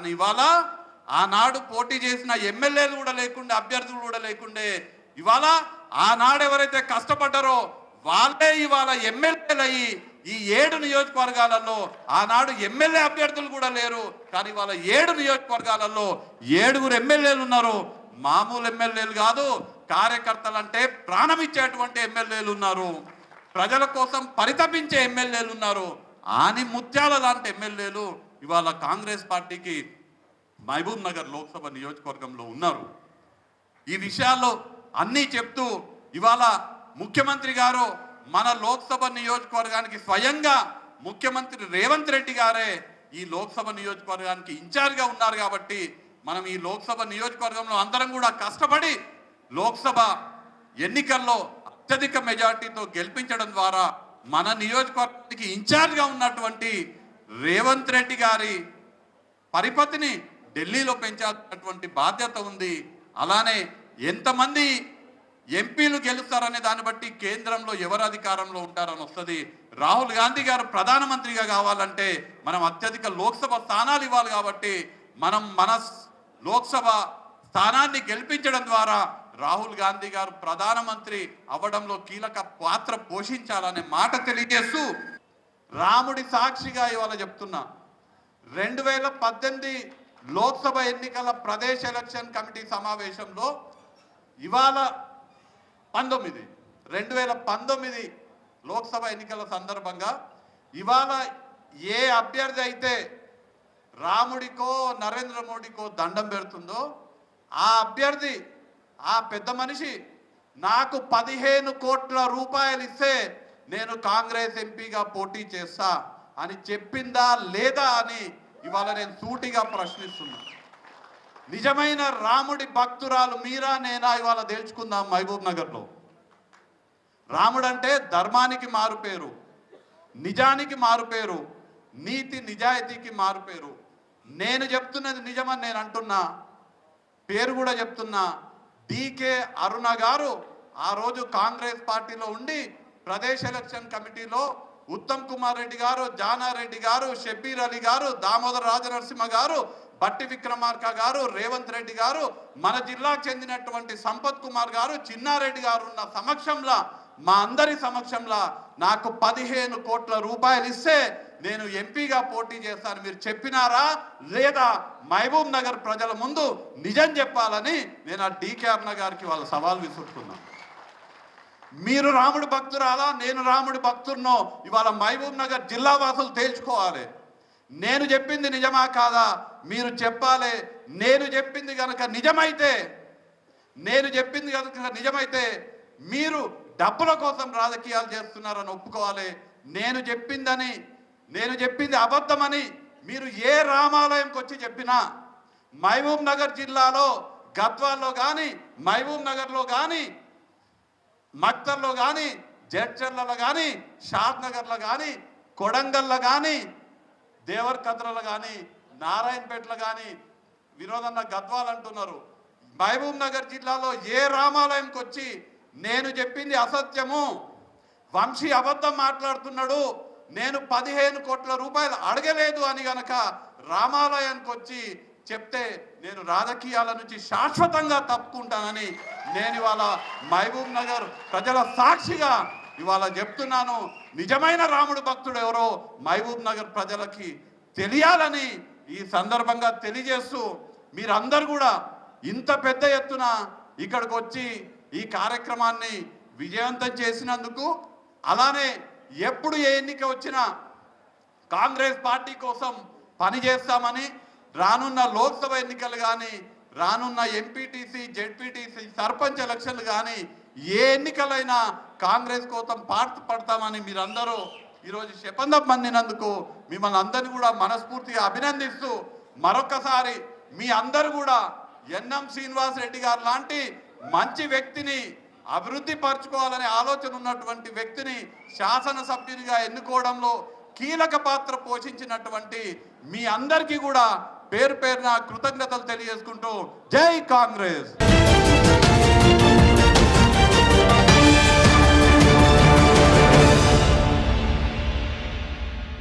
కానీ ఇవాళ ఆనాడు పోటీ చేసిన ఎమ్మెల్యేలు కూడా లేకుండే అభ్యర్థులు కూడా లేకుండే ఇవాళ ఆనాడు ఎవరైతే కష్టపడ్డారో వాళ్ళే ఇవాళ ఎమ్మెల్యేలు అయ్యి ఈ ఏడు నియోజకవర్గాలలో ఆనాడు ఎమ్మెల్యే అభ్యర్థులు కూడా లేరు. కానీ ఇవాళ ఏడు నియోజకవర్గాలలో ఏడుగురు ఎమ్మెల్యేలు ఉన్నారు. మామూలు ఎమ్మెల్యేలు కాదు కార్యకర్తలు అంటే ప్రాణం ఇచ్చేటువంటి ఎమ్మెల్యేలు ఉన్నారు. ప్రజల కోసం పరితపించే ఎమ్మెల్యేలు ఉన్నారు. ఆని ముత్యాల లాంటి ఎమ్మెల్యేలు ఇవాళ కాంగ్రెస్ పార్టీకి మహబూబ్ నగర్ లోక్సభ నియోజకవర్గంలో ఉన్నారు. ఈ విషయాల్లో అన్నీ చెప్తూ ఇవాళ ముఖ్యమంత్రి గారు మన లోక్సభ నియోజకవర్గానికి స్వయంగా ముఖ్యమంత్రి రేవంత్ రెడ్డి గారే ఈ లోక్సభ నియోజకవర్గానికి ఇన్ఛార్జ్గా ఉన్నారు కాబట్టి మనం ఈ లోక్సభ నియోజకవర్గంలో అందరం కూడా కష్టపడి లోక్సభ ఎన్నికల్లో అత్యధిక మెజార్టీతో గెలిపించడం ద్వారా మన నియోజకవర్గానికి ఇన్ఛార్జ్గా ఉన్నటువంటి రేవంత్ రెడ్డి గారి పరిపతిని ఢిల్లీలో పెంచాల్సినటువంటి బాధ్యత ఉంది. అలానే ఎంతమంది ఎంపీలు గెలుస్తారనే దాన్ని బట్టి కేంద్రంలో ఎవరు అధికారంలో ఉంటారని వస్తుంది. రాహుల్ గాంధీ గారు ప్రధానమంత్రిగా కావాలంటే మనం అత్యధిక లోక్సభ స్థానాలు ఇవ్వాలి కాబట్టి మనం మన లోక్సభ స్థానాన్ని గెలిపించడం ద్వారా రాహుల్ గాంధీ గారు ప్రధానమంత్రి అవ్వడంలో కీలక పాత్ర పోషించాలనే మాట తెలియజేస్తూ రాముడి సాక్షిగా ఇవాళ చెప్తున్నా. రెండు వేల పద్దెనిమిది లోక్సభ ఎన్నికల ప్రదేశ్ ఎలక్షన్ కమిటీ సమావేశంలో ఇవాళ పంతొమ్మిది రెండు వేల పంతొమ్మిది లోక్సభ ఎన్నికల సందర్భంగా ఇవాళ ఏ అభ్యర్థి అయితే రాముడికో నరేంద్ర మోడీకో దండం పెడుతుందో ఆ అభ్యర్థి ఆ పెద్ద మనిషి నాకు పదిహేను కోట్ల రూపాయలు ఇస్తే నేను కాంగ్రెస్ ఎంపీగా పోటీ చేస్తా అని చెప్పిందా లేదా అని ఇవాళ నేను సూటిగా ప్రశ్నిస్తున్నా. నిజమైన రాముడి భక్తురాలు మీరా నేనా ఇవాళ తేల్చుకుందాం మహబూబ్ నగర్లో. రాముడు అంటే ధర్మానికి మారుపేరు నిజానికి మారుపేరు నీతి నిజాయితీకి మారుపేరు నేను చెప్తున్నది నిజమని నేను అంటున్నా పేరు కూడా చెప్తున్నా. డీకే అరుణ గారు ఆ రోజు కాంగ్రెస్ పార్టీలో ఉండి ప్రదేశ్ ఎలక్షన్ కమిటీలో ఉత్తమ్ కుమార్ రెడ్డి గారు జానారెడ్డి గారు షబ్బీర్ అలీ గారు దామోదర రాజనరసింహ గారు బట్టి విక్రమార్క గారు రేవంత్ రెడ్డి గారు మన జిల్లాకు చెందినటువంటి సంపత్ కుమార్ గారు చిన్నారెడ్డి గారు ఉన్న సమక్షంలో మా అందరి సమక్షంలో నాకు పదిహేను కోట్ల రూపాయలు ఇస్తే నేను ఎంపీగా పోటీ చేస్తాను. మీరు చెప్పినారా? లేదా మహబూబ్ నగర్ ప్రజల ముందు నిజం చెప్పాలని నేను ఆ డీకే అన్న గారికి వాళ్ళ సవాల్ విసురుతున్నాను. మీరు రాముడు భక్తురాలా నేను రాముడి భక్తున్నో ఇవాళ మహబూబ్ నగర్ జిల్లా వాసులు తేల్చుకోవాలి. నేను చెప్పింది నిజమా కాదా? మీరు చెప్పాలి. నేను చెప్పింది కనుక నిజమైతే నేను చెప్పింది కనుక నిజమైతే మీరు డబ్బుల కోసం రాజకీయాలు చేస్తున్నారని ఒప్పుకోవాలి. నేను చెప్పిందని నేను చెప్పింది అబద్ధమని మీరు ఏ రామాలయంకి వచ్చి చెప్పినా మహబూబ్ నగర్ జిల్లాలో గద్వాల్లో కానీ మహబూబ్ నగర్లో కానీ మక్తర్లో కానీ జడ్చర్లలో కానీ షాద్ నగర్లో కానీ కొడంగల్లో కానీ దేవరకద్రలో కానీ నారాయణపేటలో కానీ వినోదన్న గద్వాల్ అంటున్నారు. మహబూబ్ నగర్ జిల్లాలో ఏ రామాలయంకి వచ్చి నేను చెప్పింది అసత్యము? వంశీ అబద్ధం మాట్లాడుతున్నాడు. నేను పదిహేను కోట్ల రూపాయలు అడగలేదు అని గనక రామాలయానికి వచ్చి చెప్తే నేను రాజకీయాల నుంచి శాశ్వతంగా తప్పుకుంటానని నేను ఇవాళ మహబూబ్ నగర్ ప్రజల సాక్షిగా ఇవాళ చెప్తున్నాను. నిజమైన రాముడు భక్తుడు ఎవరో మహబూబ్ నగర్ ప్రజలకి తెలియాలని ఈ సందర్భంగా తెలియజేస్తూ మీరందరూ కూడా ఇంత పెద్ద ఎత్తున ఇక్కడికి వచ్చి ఈ కార్యక్రమాన్ని విజయవంతం చేసినందుకు అలానే ఎప్పుడు ఏ ఎన్నిక వచ్చినా కాంగ్రెస్ పార్టీ కోసం పనిచేస్తామని రానున్న లోక్సభ ఎన్నికలు కానీ రానున్న ఎంపీటీసీ జెడ్పీటీసీ సర్పంచ్ ఎలక్షన్లు కానీ ఏ ఎన్నికలైనా కాంగ్రెస్ కోసం పార్ట్ పడతామని మీరందరూ ఈరోజు శపథం పొందినందుకు మిమ్మల్ని అందరినీ కూడా మనస్ఫూర్తిగా అభినందిస్తూ మరొకసారి మీ అందరు కూడా ఎన్ఎం శ్రీనివాస్ రెడ్డి గారు లాంటి మంచి వ్యక్తిని అభివృద్ధి పరచుకోవాలనే ఆలోచన ఉన్నటువంటి వ్యక్తిని శాసనసభ్యునిగా ఎన్నుకోవడంలో కీలక పాత్ర పోషించినటువంటి మీ అందరికీ కూడా పేరు పేరున కృతజ్ఞతలు తెలియజేసుకుంటూ జై కాంగ్రెస్.